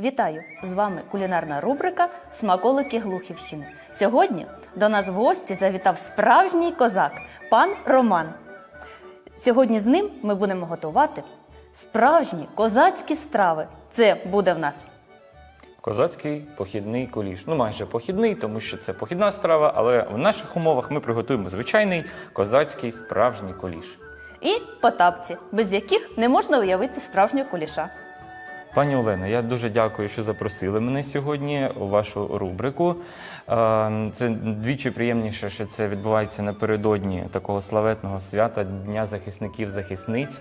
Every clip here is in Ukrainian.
Вітаю! З вами кулінарна рубрика Смаколики Глухівщини. Сьогодні до нас в гості завітав справжній козак, пан Роман. Сьогодні з ним ми будемо готувати справжні козацькі страви. Це буде в нас Козацький похідний куліш. Ну, майже похідний, тому що це похідна страва, але в наших умовах ми приготуємо звичайний козацький справжній куліш. і потапці, без яких не можна уявити справжнього куліша. Пані Олено, я дуже дякую, що запросили мене сьогодні у вашу рубрику. Е, Це двічі приємніше, що це відбувається напередодні такого славетного свята Дня захисників захисниць,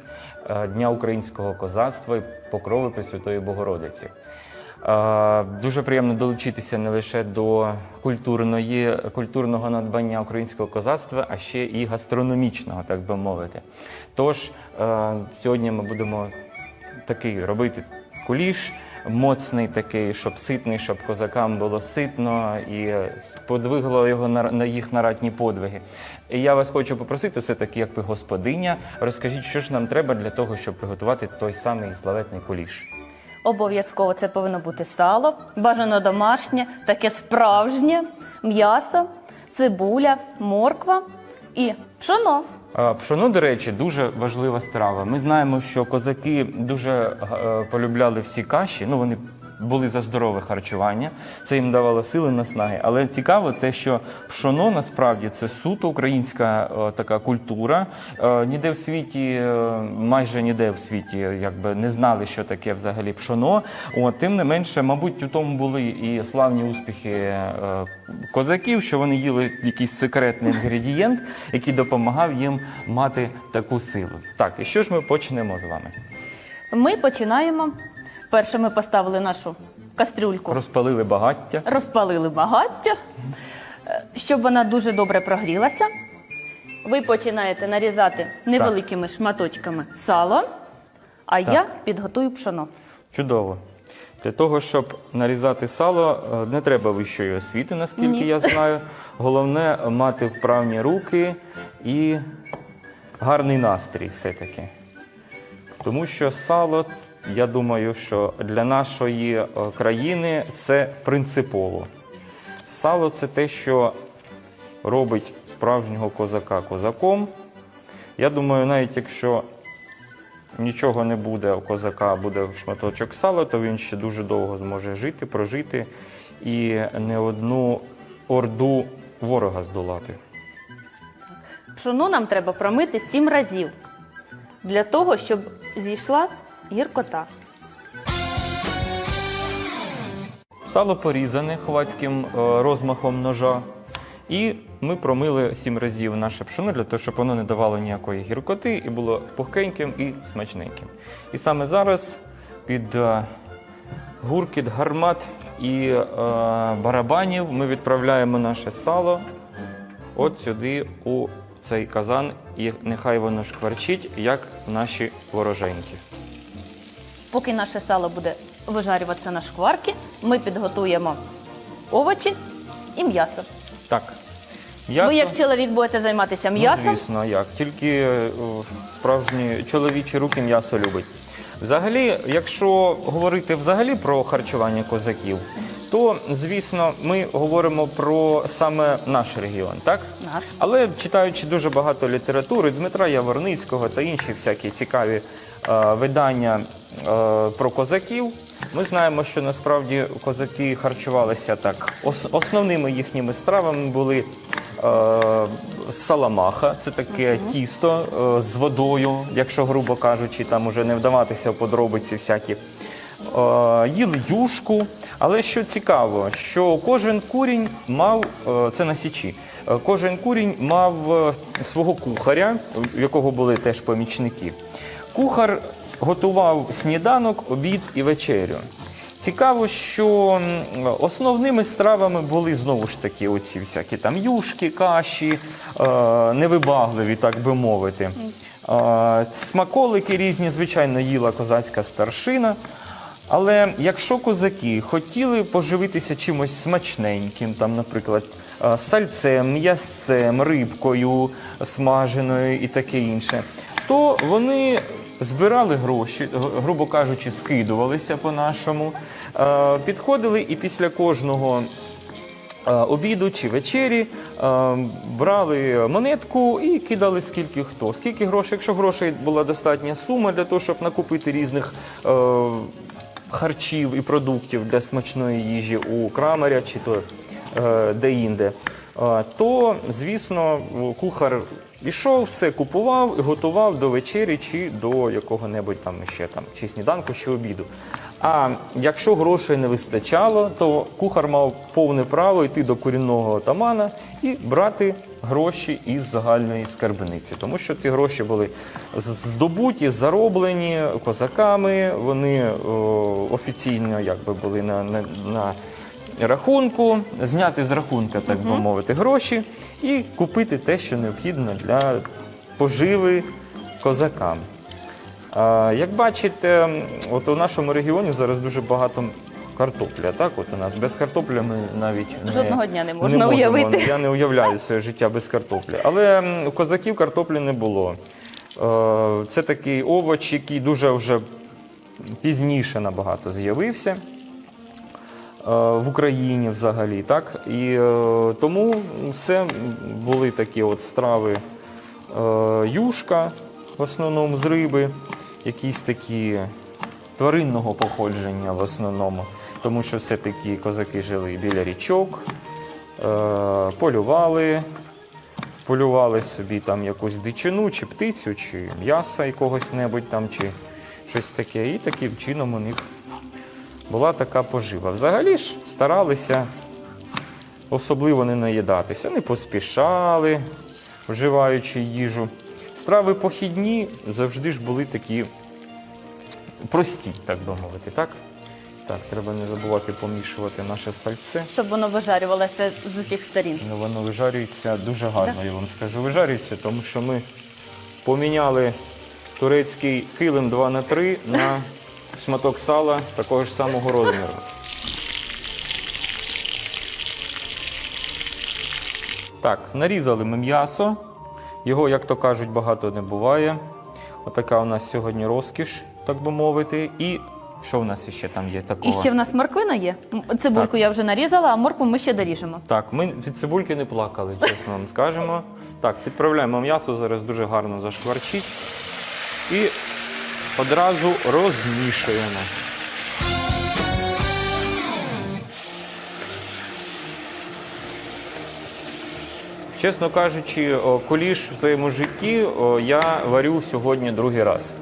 е, Дня українського козацтва і покрови Пресвятої Богородиці. Е, Дуже приємно долучитися не лише до культурної, культурного надбання українського козацтва, а ще і гастрономічного, так би мовити. Тож е, сьогодні ми будемо такий робити куліш, моцний такий, щоб ситний, щоб козакам було ситно і сподвигло його на, їх наратні подвиги. І я вас хочу попросити, все-таки, як ви господиня, розкажіть, що ж нам треба для того, щоб приготувати той самий славетний куліш. Обов'язково це повинно бути сало, бажано домашнє, таке справжнє, м'ясо, цибуля, морква і пшоно. Пшоно, до речі, дуже важлива страва. Ми знаємо, що козаки дуже е, полюбляли всі каші. Ну вони були за здорове харчування, це їм давало сили наснаги. Але цікаво те, що пшоно насправді це суто українська е, така культура. Е, ніде в світі, е, майже ніде в світі, якби не знали, що таке взагалі пшоно. От тим не менше, мабуть, у тому були і славні успіхи е, козаків, що вони їли якийсь секретний інгредієнт, який допомагав їм мати таку силу. Так, і що ж ми почнемо з вами? Ми починаємо. Перше ми поставили нашу кастрюльку, Розпалили багаття. розпалили багаття, Е, щоб вона дуже добре прогрілася. Ви починаєте нарізати невеликими шматочками сало, а Так. я підготую пшоно. Чудово. Для того, щоб нарізати сало, е, не треба вищої освіти, наскільки Ні. я знаю. Головне мати вправні руки і гарний настрій все-таки. Тому що сало, я думаю, що для нашої е, країни це принципово. Сало це те, що робить справжнього козака козаком. Я думаю, навіть якщо нічого не буде у козака, буде шматочок сала, то він ще дуже довго зможе жити, прожити і не одну орду ворога здолати. Пшоно нам треба промити сім разів для того, щоб зійшла гіркота. Сало порізане хвацьким е, розмахом ножа. І ми промили сім разів наше пшоно для того, щоб воно не давало ніякої гіркоти і було пухкеньким і смачненьким. І саме зараз під е, гуркіт, гармат і е, барабанів ми відправляємо наше сало от сюди у цей казан, і нехай воно шкварчить, як наші вороженьки. Поки наше сало буде вижарюватися на шкварки, ми підготуємо овочі і м'ясо. Так. М'ясо. Ви, як чоловік, будете займатися м'ясом. Ну, звісно, як. Тільки е, справжні чоловічі руки м'ясо любить. Взагалі, якщо говорити взагалі про харчування козаків, то звісно ми говоримо про саме наш регіон, так? Наш. Але читаючи дуже багато літератури Дмитра Яворницького та інші всякі цікаві е, видання про козаків, ми знаємо, що насправді козаки харчувалися так. Основними їхніми стравами були е, саламаха, це таке тісто е, з водою, якщо грубо кажучи, там уже не вдаватися в подробиці всякі. Е, їли юшку, але що цікаво, що кожен курінь мав е, це на січі. е, Кожен курінь мав е, свого кухаря, в якого були теж помічники. Кухар готував сніданок, обід і вечерю. Цікаво, що основними стравами були знову ж таки оці всякі там юшки, каші, е, невибагливі, так би мовити. Е, смаколики різні, звичайно, їла козацька старшина. Але якщо козаки хотіли поживитися чимось смачненьким, там, наприклад, е, сальцем, м'ясцем, рибкою смаженою і таке інше, то вони збирали гроші, грубо кажучи, скидувалися по-нашому, Е, Підходили і після кожного е, обіду чи вечері е, брали монетку і кидали скільки хто. Скільки грошей, якщо грошей була достатня сума для того, щоб накупити різних харчів і продуктів для смачної їжі у крамаря чи то де-інде, то, звісно, кухар ішов, все купував і готував до вечері чи до якого-небудь там ще там, чи сніданку, чи обіду. А якщо грошей не вистачало, то кухар мав повне право йти до корінного отамана і брати гроші із загальної скарбниці, тому що ці гроші були здобуті, зароблені козаками. Вони о, офіційно якби були на, на, на рахунку, зняти з рахунка, так би мовити, гроші і купити те, що необхідно для поживи козакам. А, Як бачите, от у нашому регіоні зараз дуже багато картопля. Так, от у нас без картоплі ми навіть не, Жодного дня не можна можемо. уявити. Я не уявляю своє життя без картоплі. Але у козаків картоплі не було. Е, Це такий овоч, який дуже вже пізніше набагато з'явився. Е, В Україні взагалі, так? І е, тому все були такі от страви е, юшка, в основному з риби, якісь такі тваринного походження в основному, тому що все-таки козаки жили біля річок, полювали, полювали собі там якусь дичину, чи птицю, чи м'яса якогось небудь там, чи щось таке. І таким чином у них була така пожива. Взагалі ж старалися особливо не наїдатися, не поспішали, вживаючи їжу. Страви похідні завжди ж були такі прості, так би мовити. Так, так треба не забувати помішувати наше сальце. Щоб воно вижарювалося з усіх сторін. Ну, Воно вижарюється дуже гарно, я вам скажу. Вижарюється, тому що ми поміняли турецький килим 2 на 3 на шматок сала такого ж самого розміру. Так, нарізали ми м'ясо. Його, як то кажуть, багато не буває. Отака у нас сьогодні розкіш, так би мовити. І що в нас ще там є І ще в нас морквина є. Цибульку Так. я вже нарізала, а моркву ми ще доріжемо. Так, ми від цибульки не плакали, чесно вам скажемо. Так, підправляємо м'ясо, зараз дуже гарно зашкварчить. І одразу розмішуємо. Чесно кажучи, куліш в своєму житті я варю сьогодні другий раз.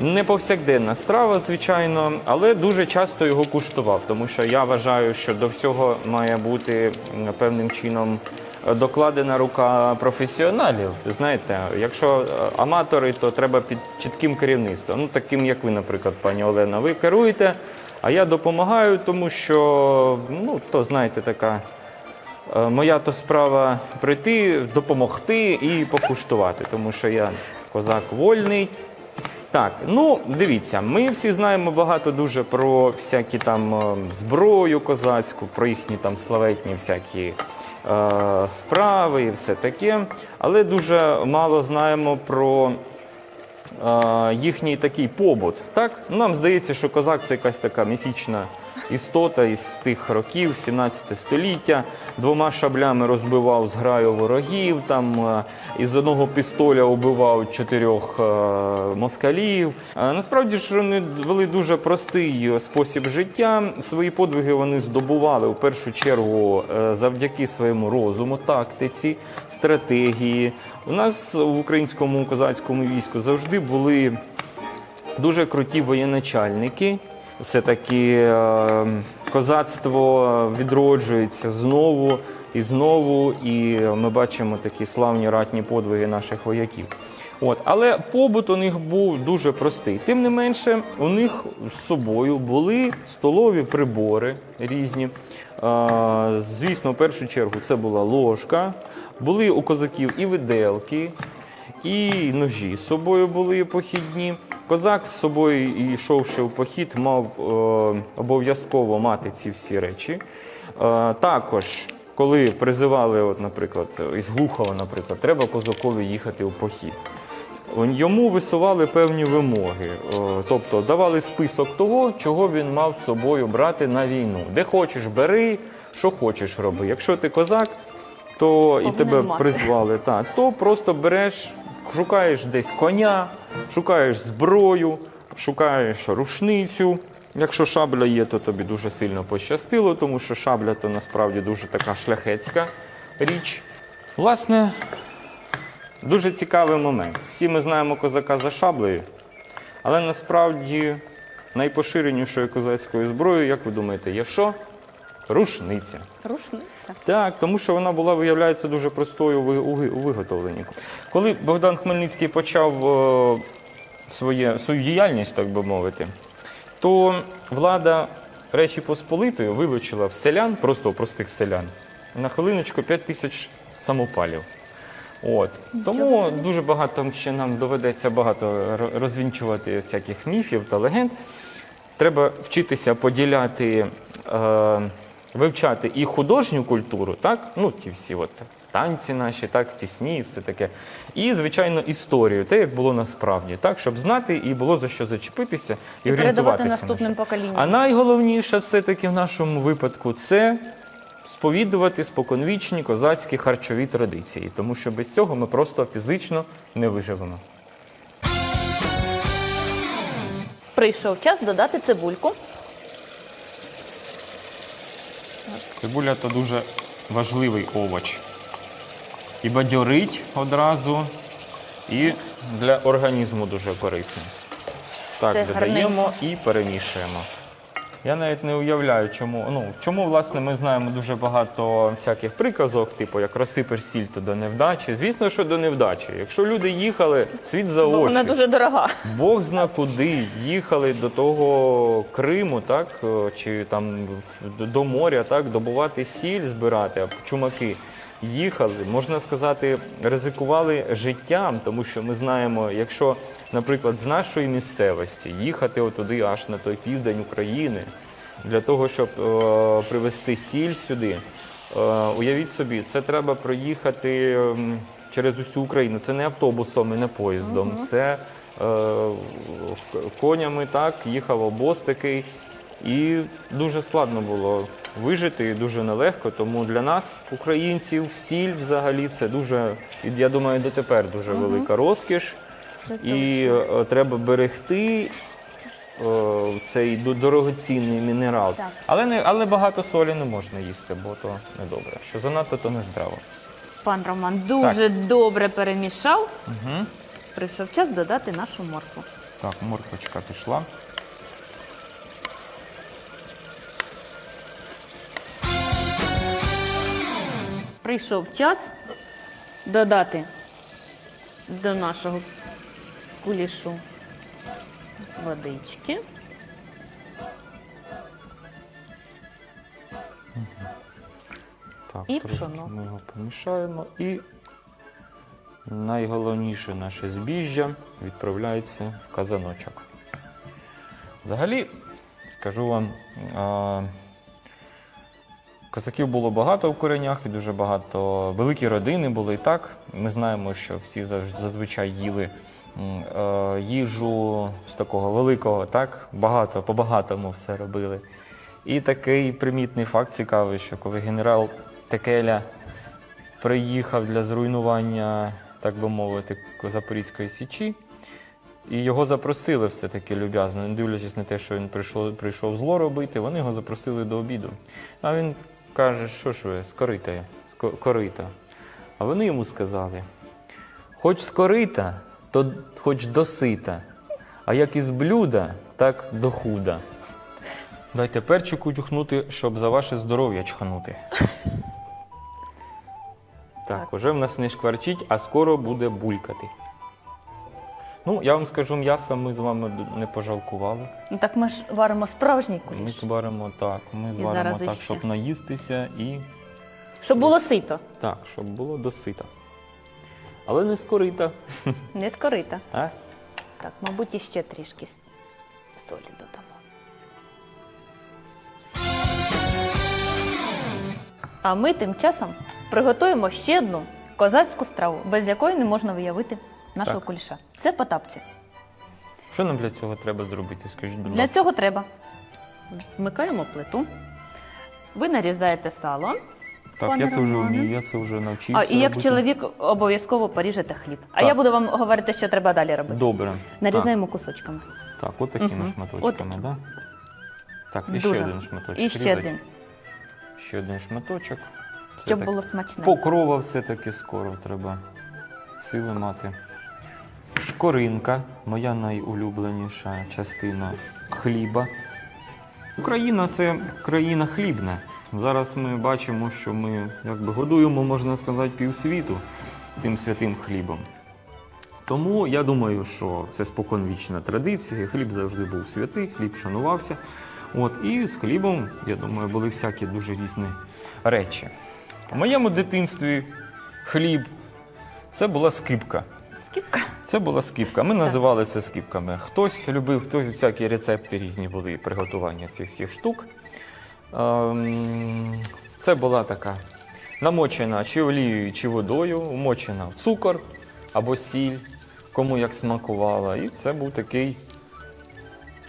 Не повсякденна страва, звичайно, але дуже часто його куштував, тому що я вважаю, що до всього має бути певним чином докладена рука професіоналів. Знаєте, якщо е, аматори, то треба під чітким керівництвом. Ну, таким як ви, наприклад, пані Олена, ви керуєте, а я допомагаю, тому що ну, то знаєте, така. Е, Моя то справа прийти, допомогти і покуштувати, тому що я козак вольний. Так, ну дивіться, ми всі знаємо багато дуже про всякі там е, зброю козацьку, про їхні там славетні всякі справи і все таке. Але дуже мало знаємо про е, їхній такий побут. Так? Нам здається, що козак це якась така міфічна істота із тих років, 17 століття. Двома шаблями розбивав зграю ворогів, там е, із одного пістоля убивав чотирьох е, москалів. Е, Насправді ж вони вели дуже простий спосіб життя. Свої подвиги вони здобували в першу чергу завдяки своєму розуму, тактиці, стратегії. У нас в українському козацькому війську завжди були дуже круті воєначальники. Все-таки е, козацтво відроджується знову і знову, і ми бачимо такі славні ратні подвиги наших вояків. От, але побут у них був дуже простий. Тим не менше, у них з собою були столові прибори різні. Е, звісно, в першу чергу це була ложка, були у козаків і виделки, і ножі з собою були похідні. Козак з собою, йшовши в похід, мав е, обов'язково мати ці всі речі. Е, також, коли призивали, от, наприклад, із Глухова, наприклад, треба козакові їхати в похід. йому висували певні вимоги. Тобто давали список того, чого він мав з собою брати на війну. Де хочеш, бери, що хочеш роби. Якщо ти козак, то і тебе мати. призвали, так, то просто береш, шукаєш десь коня, шукаєш зброю, шукаєш рушницю. Якщо шабля є, то тобі дуже сильно пощастило, тому що шабля то насправді дуже така шляхетська річ. Власне, дуже цікавий момент. Всі ми знаємо козака за шаблею, але насправді найпоширенішою козацькою зброєю, як ви думаєте, є що? Рушниця. Рушниця. Так, тому що вона була, виявляється, дуже простою у ви- у ви- у виготовленні. Коли Богдан Хмельницький почав е, своє, свою діяльність, так би мовити, то влада Речі Посполитої вилучила в селян, просто у простих селян, на хвилиночку 5 тисяч самопалів. От. Тому дуже багато ще нам доведеться багато розвінчувати всяких міфів та легенд. Треба вчитися поділяти, е, вивчати і художню культуру, так? Ну, ті всі от танці наші, так, пісні, і все таке. І, звичайно, історію, те, як було насправді, так, щоб знати і було за що зачепитися і, І орієнтуватися. наступним поколінням. А найголовніше все-таки в нашому випадку це сповідувати споконвічні козацькі харчові традиції, тому що без цього ми просто фізично не виживемо. Прийшов час додати цибульку. Цибуля то дуже важливий овоч. І бадьорить одразу, і для організму дуже корисно. Так, Це додаємо і перемішуємо. Я навіть не уявляю, чому. Ну, чому, власне, ми знаємо дуже багато всяких приказок, типу як розсипеш сіль, то до невдачі. Звісно, що до невдачі. Якщо люди їхали світ за Бо вона дуже дорога. Бог зна куди їхали до того Криму, так е, чи там до моря, так добувати сіль, збирати, а чумаки їхали, можна сказати, ризикували життям, тому що ми знаємо, якщо, наприклад, з нашої місцевості їхати отуди аж на той південь України для того, щоб е, привезти сіль сюди. Е, уявіть собі, це треба проїхати через усю Україну. Це не автобусом і не поїздом, це е, конями так, їхав обоз такий. І дуже складно було вижити, і дуже нелегко. Тому для нас, українців, сіль взагалі це дуже, я думаю, дотепер дуже велика розкіш. І е, треба берегти е, цей дорогоцінний мінерал. Так. Але, не, але багато солі не можна їсти, бо то недобре. Що занадто, то не здраво. Пан Роман дуже добре перемішав. Угу. Прийшов час додати нашу моркву. Так, морквочка пішла. Прийшов час додати до нашого кулішу водички. Так, І трошки пшоно. ми його помішаємо. І найголовніше наше збіжжя відправляється в казаночок. Взагалі, скажу вам, козаків було багато в коренях і дуже багато. Великі родини були і так. Ми знаємо, що всі зазвичай їли е, їжу з такого великого, так? Багато, по-багатому все робили. І такий примітний факт цікавий, що коли генерал Текеля приїхав для зруйнування, так би мовити, Запорізької січі, і його запросили все-таки люб'язно, не дивлячись на те, що він прийшов, прийшов зло робити, вони його запросили до обіду. А він каже, що ж ви, ско- корита. А вони йому сказали: хоч скорита, то хоч досита, а як із блюда, так до худа. Дайте перчику тюхнути, щоб за ваше здоров'я чханути. Так, уже в нас не шкварчить, а скоро буде булькати. Ну, я вам скажу, м'яса ми з вами не пожалкували. Ну так ми ж варимо справжній Ми куліш, варимо так, ми І варимо зараз так, іще. щоб наїстися і щоб було сито, так, щоб було досита. Але не скорита. не скорита. А? Так, мабуть, іще трішки с- солі додамо. А ми тим часом приготуємо ще одну козацьку страву, без якої не можна виявити нашого Так. куліша. Це потапці. Що нам для цього треба зробити? Скажіть, будь Для ласка. цього треба вмикаємо плиту. Ви нарізаєте сало. Так, пане я це вже Романе. вмію, я це вже навчився. А і як робити. чоловік обов'язково поріжете хліб. А Так. я буду вам говорити, що треба далі робити. Добре. Нарізаємо кусочками. Так, так от такими Мгм. шматочками, так? Да? Так, і Дуже. ще один шматочок. І ще Різать. один, Ще один шматочок. Це щоб так. було смачне. Покрова все-таки скоро треба сили мати. Шкоринка, моя найулюбленіша частина хліба. Україна це країна хлібна. Зараз ми бачимо, що ми якби годуємо, можна сказати, півсвіту тим святим хлібом. Тому я думаю, що це споконвічна традиція. Хліб завжди був святий, хліб шанувався. От, і з хлібом, я думаю, були всякі дуже різні речі. У моєму дитинстві хліб це була скипка. Скіпка. Це була скипка. Ми називали це скипками. Хтось любив, хтось всякі рецепти різні були приготування цих всіх штук. Ем, Це була така намочена чи олією, чи водою, вмочена в цукор або сіль, кому як смакувала. І це був такий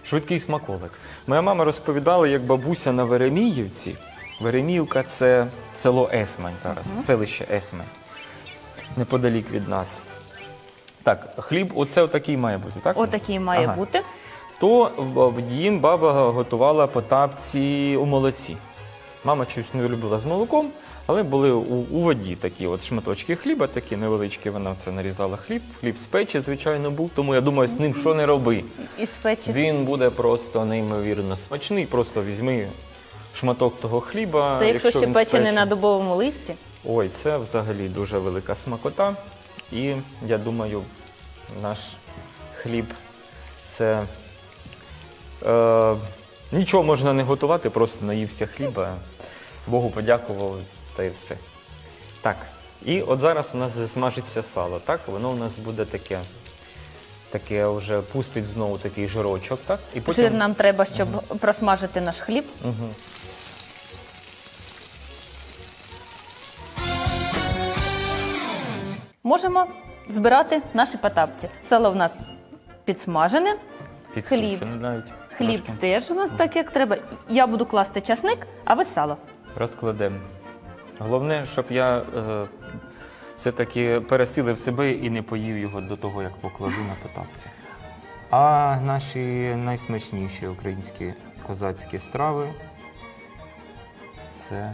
швидкий смаколик. Моя мама розповідала, як бабуся на Вереміївці. Вереміївка це село Есмань зараз, селище Есмань, неподалік від нас. Так, хліб, оце отакий має бути, так? Отакий має Ага. бути. То в- їм баба готувала по тапці у молоці. Мама чогось не любила з молоком, але були у, у воді такі от шматочки хліба, такі невеличкі. Вона це нарізала хліб. Хліб з печі, звичайно, був. Тому я думаю, з ним що не роби. Із печі. Він буде просто неймовірно смачний. Просто візьми шматок того хліба. Та якщо ще він з печі. на дубовому листі, Ой, це взагалі дуже велика смакота. І я думаю, наш хліб це е, нічого можна не готувати, просто наївся хліба, Богу подякував та й все. Так, і от зараз у нас засмажиться сало, так? Воно у нас буде таке. Таке вже пустить знову такий жирочок, так? І жир нам треба, щоб просмажити наш хліб. Угу. Можемо збирати наші потапці. Сало в нас підсмажене, Підсушений навіть. хліб трошки. теж у нас так, як треба. Я буду класти часник, а ви сало. Розкладемо. Головне, щоб я е, все-таки пересилив себе і не поїв його до того, як покладу на потапці. А наші найсмачніші українські козацькі страви це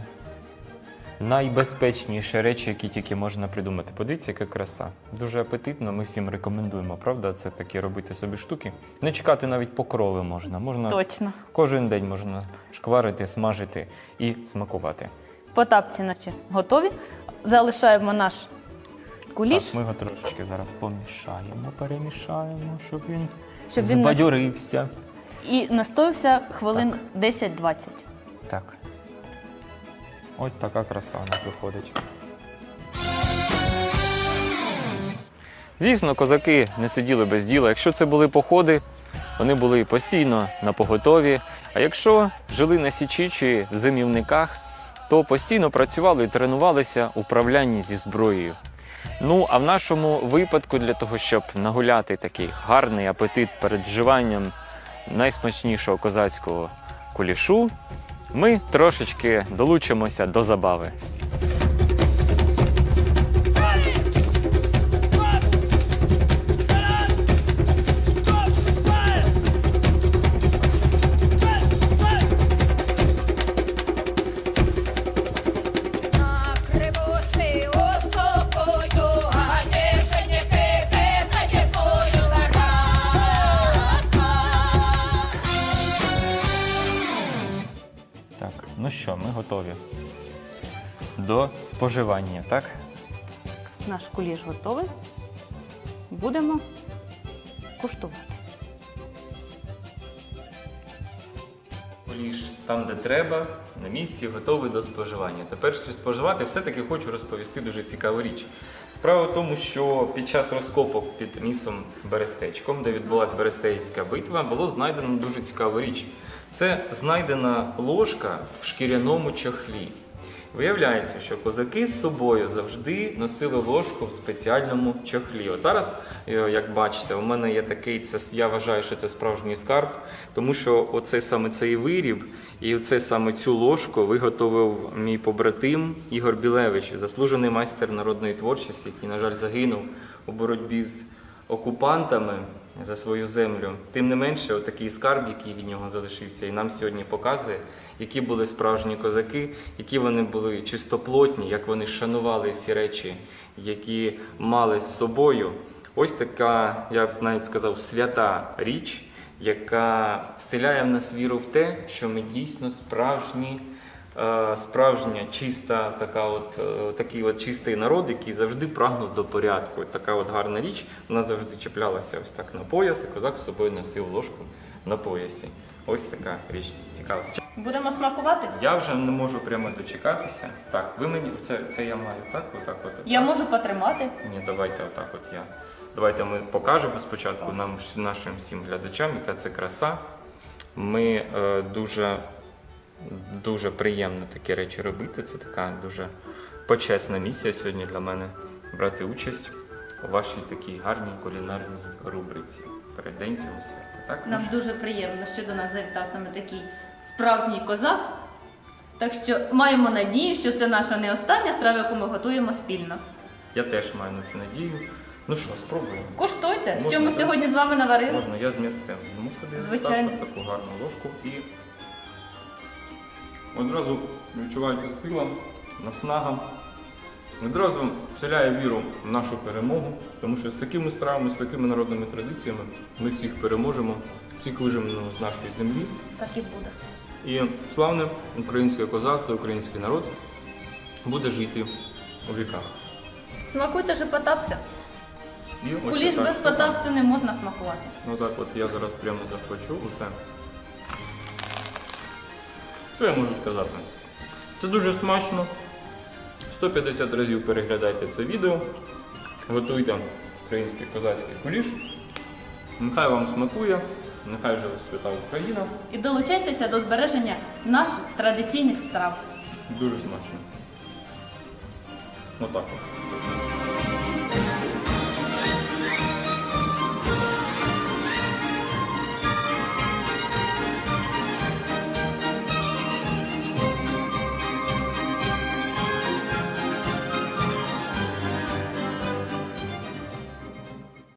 найбезпечніші речі, які тільки можна придумати. Подивіться, яка краса. Дуже апетитно, ми всім рекомендуємо, правда? Це такі робити собі штуки. Не чекати навіть покрови можна. Можна Точно. Кожен день можна шкварити, смажити і смакувати. Потапці наші готові. Залишаємо наш куліш, Так, ми його трошечки зараз помішаємо, перемішаємо, щоб він, щоб він нас... збадьорився. і настоївся хвилин 10-20. Так. Ось така краса у нас виходить. Звісно, козаки не сиділи без діла. Якщо це були походи, вони були постійно на поготові. А якщо жили на січі чи в зимівниках, то постійно працювали і тренувалися у управлянні зі зброєю. Ну, а в нашому випадку, для того, щоб нагуляти такий гарний апетит перед вживанням найсмачнішого козацького кулішу, ми трошечки долучимося до забави. Готові до споживання, так? Наш куліш готовий. Будемо куштувати. Куліш там, де треба, на місці, готовий до споживання. Тепер, що споживати, все-таки хочу розповісти дуже цікаву річ. Справа в тому, що під час розкопок під містом Берестечком, де відбулася Берестейська битва, було знайдено дуже цікаву річ. Це знайдена ложка в шкіряному чохлі. Виявляється, що козаки з собою завжди носили ложку в спеціальному чохлі. От зараз, е, як бачите, у мене є такий, це я вважаю, що це справжній скарб, тому що оце саме цей виріб і оце саме цю ложку виготовив мій побратим Ігор Білевич, заслужений майстер народної творчості, який, на жаль, загинув у боротьбі з окупантами за свою землю. Тим не менше, отакий скарб, який від нього залишився, і нам сьогодні показує, які були справжні козаки, які вони були чистоплотні, як вони шанували всі речі, які мали з собою. Ось така, я б навіть сказав, свята річ, яка вселяє в нас віру в те, що ми дійсно справжні. Е, Справжня чиста, така от е, такий от чистий народ, який завжди прагнув до порядку. Така от гарна річ, вона завжди чіплялася ось так на пояс, і козак з собою носив ложку на поясі. Ось така річ цікава. Будемо смакувати? Я вже не можу прямо дочекатися. Так, ви мені це, це я маю, так? Отак от. Я можу потримати. Ні, давайте отак от я. Давайте ми покажемо спочатку нам нашим всім глядачам, яка це краса. Ми е, дуже, дуже приємно такі речі робити. Це така дуже почесна місія сьогодні для мене брати участь у вашій такій гарній кулінарній рубриці. Перед день цього свята. Так? Нам дуже приємно, що до нас завітав саме такий справжній козак. Так що маємо надію, що це наша не остання страва, яку ми готуємо спільно. Я теж маю на це надію. Ну що, спробуємо. Куштуйте, Можна, що ми так? сьогодні з вами наварили. Можна, я з м'ясцем візьму собі Звичайно. так, от таку гарну ложку і одразу відчувається сила, наснага. Одразу вселяє віру в нашу перемогу, тому що з такими стравами, з такими народними традиціями ми всіх переможемо, всіх виженемо з нашої землі. Так і буде. І славне українське козацтво, український народ буде жити у віках. Смакуйте же потапця. І ось Куліш така без штука. потапцю не можна смакувати. Ну так от я зараз прямо захвачу усе. Що я можу сказати? Це дуже смачно. 150 разів переглядайте це відео. Готуйте український козацький куліш. Нехай вам смакує, нехай живе свята Україна. І долучайтеся до збереження наших традиційних страв. Дуже смачно. Отак. от.